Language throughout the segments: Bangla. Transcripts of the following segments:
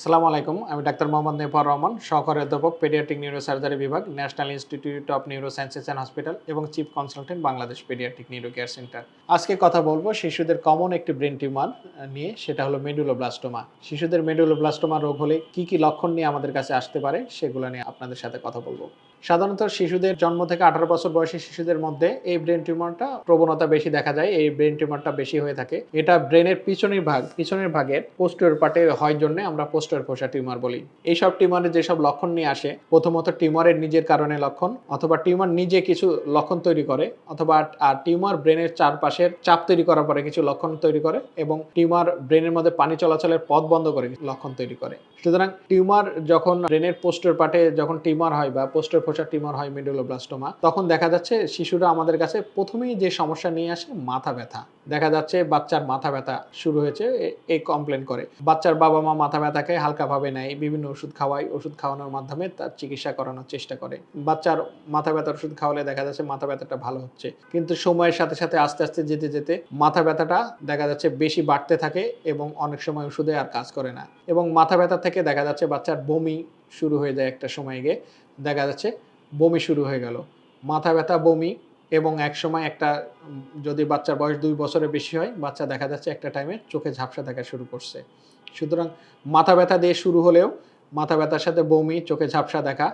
আসসালামু আলাইকুম, আমি ডাক্তার মোহাম্মদ নেফার রহমান, সহকারী অধ্যাপক, পেডিয়াট্রিক নিউরোসার্জারি বিভাগ, national institute of neuro sciences and hospital এবং chief consultant Bangladesh paediatric neuro care centre. আজকে কথা বলব শিশুদের কমন একটি ব্রেন টিউমার নিয়ে, সেটা হলো মেডুলোব্লাস্টোমা। শিশুদের মেডুলোব্লাস্টোমা রোগ হলে কি কি লক্ষণ নিয়ে আমাদের কাছে আসতে পারে, সেগুলো নিয়ে আপনাদের সাথে কথা বলব। সাধারণত শিশুদের জন্ম থেকে আঠারো বছর বয়সী শিশুদের মধ্যে এই ব্রেন টিউমারটা প্রবণতা বেশি দেখা যায়, এই ব্রেন টিউমারটা বেশি হয়ে থাকে। এটা ব্রেনের পিছনের ভাগ, পিছনের ভাগের পোস্টের পার্টে হয় জন্য আমরা পোস্টের খোসা টিউমার বলি। এইসব টিউমারের যেসব লক্ষণ নিয়ে আসে, প্রথমত টিউমারের নিজের কারণে লক্ষণ, অথবা টিউমার নিজে কিছু লক্ষণ তৈরি করে, অথবা আর টিউমার ব্রেনের চারপাশের চাপ তৈরি করার পরে কিছু লক্ষণ তৈরি করে এবং টিউমার ব্রেনের মধ্যে পানি চলাচলের পথ বন্ধ করে লক্ষণ তৈরি করে। সুতরাং টিউমার যখন ব্রেনের পোস্টের পার্টে যখন টিউমার হয় বা পোস্টের খোসা টিউমার হয় মেডুলোব্লাস্টোমা তখন দেখা যাচ্ছে শিশুরা আমাদের কাছে প্রথমেই যে সমস্যা নিয়ে আসে মাথা ব্যথা। দেখা যাচ্ছে বাচ্চার মাথা ব্যথা শুরু হয়েছে এই কমপ্লেন করে। বাচ্চার বাবা মা মাথা ব্যথাকে হালকাভাবে নেয়, বিভিন্ন ওষুধ খাওয়ায়, ওষুধ খাওয়ানোর মাধ্যমে তার চিকিৎসা করানোর চেষ্টা করে। বাচ্চার মাথা ব্যথার ওষুধ খাওয়ালে দেখা যাচ্ছে মাথা ব্যথাটা ভালো হচ্ছে। কিন্তু সময়ের সাথে সাথে আস্তে আস্তে যেতে যেতে মাথা ব্যথাটা দেখা যাচ্ছে বেশি বাড়তে থাকে এবং অনেক সময় ওষুধে আর কাজ করে না। এবং মাথা ব্যথা থেকে দেখা যাচ্ছে বাচ্চার বমি শুরু হয়ে যায় একটা সময় গিয়ে, দেখা যাচ্ছে বমি শুরু হয়ে গেল। মাথা ব্যথা, বমি এবং এক সময় একটা যদি বাচ্চার বয়স দুই বছরের বেশি হয়, বাচ্চা দেখা যাচ্ছে একটা টাইমে চোখে ঝাপসা দেখা শুরু করছে। সুতরাং মাথা ব্যথা দিয়ে শুরু হলেও মাথা ব্যথার সাথে বমি, চোখে ঝাপসা দেখা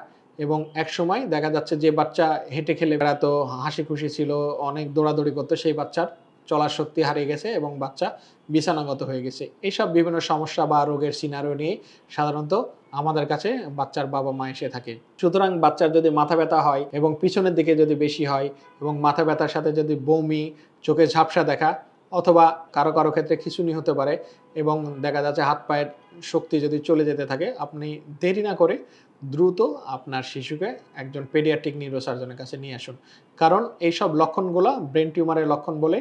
এবং এক সময় দেখা যাচ্ছে যে বাচ্চা হেঁটে খেলে বেড়াতো হাসি খুশি ছিল, অনেক দৌড়াদৌড়ি করতো সেই বাচ্চার। চলার শক্তি হারিয়ে গেছে এবং বাচ্চা বিছানাগত হয়ে গেছে। এইসব বিভিন্ন সমস্যা বা রোগের সিনারিও নিয়ে সাধারণত আমাদের কাছে বাচ্চার বাবা মা এসে থাকে। সুতরাং বাচ্চার যদি মাথা ব্যথা হয় এবং পিছনের দিকে যদি বেশি হয় এবং মাথা ব্যথার সাথে যদি বমি, চোখে ঝাপসা দেখা অথবা কারও কারও ক্ষেত্রে খিঁচুনি হতে পারে এবং দেখা যাচ্ছে হাত পায়ের শক্তি যদি চলে যেতে থাকে, আপনি দেরি না করে দ্রুত আপনার শিশুকে একজন পেডিয়াট্রিক নিউরোসার্জনের কাছে নিয়ে আসুন। কারণ এইসব লক্ষণগুলো ব্রেন টিউমারের লক্ষণ বলে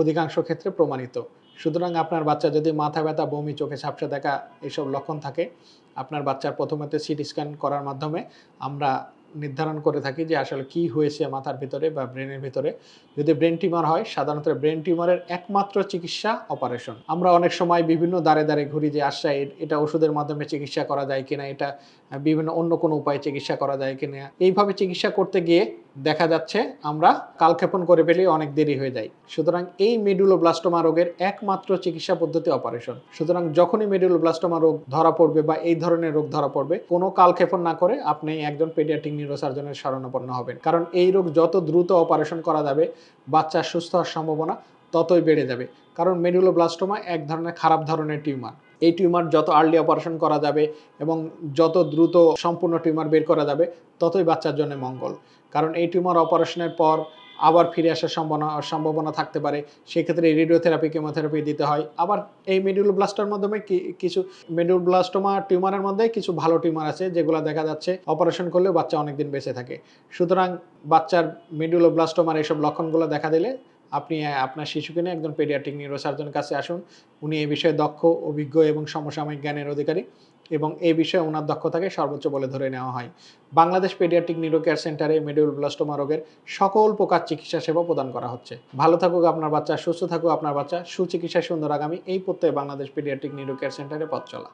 অধিকাংশ ক্ষেত্রে প্রমাণিত। সুতরাং আপনার বাচ্চা যদি মাথা ব্যথা, বমি, চোখে ঝাপসা দেখা এইসব লক্ষণ থাকে, আপনার বাচ্চার প্রথমেতে সিটি স্ক্যান করার মাধ্যমে আমরা নির্ধারণ করে থাকি যে আসলে কি হয়েছে মাথার ভিতরে বা ব্রেনের ভিতরে। যদি ব্রেন টিউমার হয়, সাধারণত ব্রেন টিউমারের একমাত্র চিকিৎসা অপারেশন। আমরা অনেক সময় বিভিন্ন দ্বারে দ্বারে ঘুরি যে আশা এটা ওষুধের মাধ্যমে চিকিৎসা করা যায় কিনা? এটা বিভিন্ন অন্য কোনো উপায়ে চিকিৎসা করা যায় কিনা? এইভাবে চিকিৎসা করতে গিয়ে দেখা যাচ্ছে, আমরা কালক্ষেপণ করে ফেলে, অনেক দেরি হয়ে যায়। সুতরাং এই মেডুলোব্লাস্টোমা রোগের একমাত্র চিকিৎসা পদ্ধতি অপারেশন। সুতরাং যখনই মেডুলোব্লাস্টোমা রোগ ধরা পড়বে বা এই ধরনের রোগ ধরা পড়বে, কোনো কালক্ষেপণ না করে আপনি একজন পেডিয়াট্রিক নিউরোসার্জনের শরণাপন্ন হবেন। কারণ এই রোগ যত দ্রুত অপারেশন করা যাবে বাচ্চার সুস্থ হওয়ার সম্ভাবনা ততই বেড়ে যাবে। কারণ মেডুলোব্লাস্টোমা এক ধরনের খারাপ ধরনের টিউমার। এই টিউমার যত আর্লি অপারেশন করা যাবে এবং যত দ্রুত সম্পূর্ণ টিউমার বের করা যাবে, ততই বাচ্চার জন্য মঙ্গল। কারণ এই টিউমার অপারেশনের পর আবার ফিরে আসার সম্ভাবনা সম্ভাবনা থাকতে পারে। সেক্ষেত্রে রেডিওথেরাপি কেমোথেরাপি দিতে হয়। আবার এই মেডুলোব্লাস্টার মাধ্যমে কি- কিছু মেডুলোব্লাস্টোমা টিউমারের মধ্যে কিছু ভালো টিউমার আছে, যেগুলো দেখা যাচ্ছে অপারেশন করলেও বাচ্চা অনেকদিন বেঁচে থাকে। সুতরাং বাচ্চার মেডুলোব্লাস্টোমার এইসব লক্ষণগুলো দেখা দিলে আপনি, আপনার শিশুকে নিয়ে একজন পেডিয়াট্রিক নিউরোসার্জনের কাছে আসুন। উনি এই বিষয়ে দক্ষ, অভিজ্ঞ এবং সমসাময়িক জ্ঞানের অধিকারী এবং এই বিষয়ে ওনার দক্ষতাকে সর্বোচ্চ বলে ধরে নেওয়া হয়। বাংলাদেশ পেডিয়াট্রিক নিউরো কেয়ার সেন্টারে মেডুলোব্লাস্টোমা রোগের সকল প্রকার চিকিৎসা সেবা প্রদান করা হচ্ছে। ভালো থাকুক আপনার বাচ্চা, সুস্থ থাকুক আপনার বাচ্চা সুচিকিৎসা সুন্দর আগামী। এই প্রত্যয়ে বাংলাদেশ পেডিয়াট্রিক নিউরো কেয়ার সেন্টারে পথ চলা।